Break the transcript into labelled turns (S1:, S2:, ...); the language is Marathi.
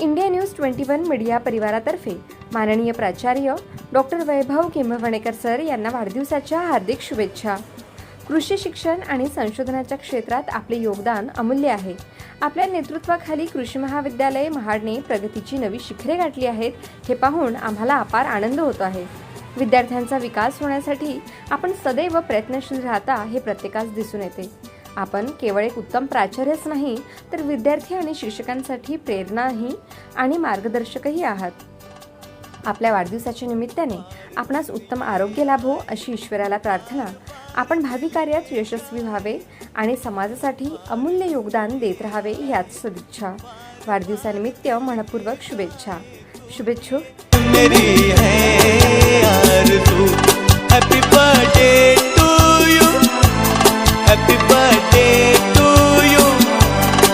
S1: India news twenty one media परिवारातर्फे माननीय प्राचार्य डॉक्टर वैभव किंभवणेकर सर यांना वाढदिवसाच्या हार्दिक शुभेच्छा. कृषी शिक्षण आणि संशोधनाच्या क्षेत्रात आपले योगदान अमूल्य आहे. आपल्या नेतृत्वाखाली कृषी महाविद्यालय महाडने प्रगतीची नवी शिखरे गाठली आहेत हे पाहून आम्हाला अपार आनंद होतो आहे. विद्यार्थ्यांचा विकास होण्यासाठी आपण सदैव प्रयत्नशील राहता हे प्रत्येकास दिसून येते. आपण केवळ एक उत्तम प्राचार्यच नाही तर विद्यार्थी आणि शिक्षकांसाठी प्रेरणाही आणि मार्गदर्शकही आहात. आपल्या वाढदिवसाच्या निमित्ताने आपणास उत्तम आरोग्य लाभो अशी ईश्वराला प्रार्थना आपण भावी कार्यात यशस्वी व्हावे आणि समाजासाठी अमूल्य योगदान देत राहावे याच सदिच्छा. वाढदिवसानिमित्त मनपूर्वक शुभेच्छा. शुभेच्छुक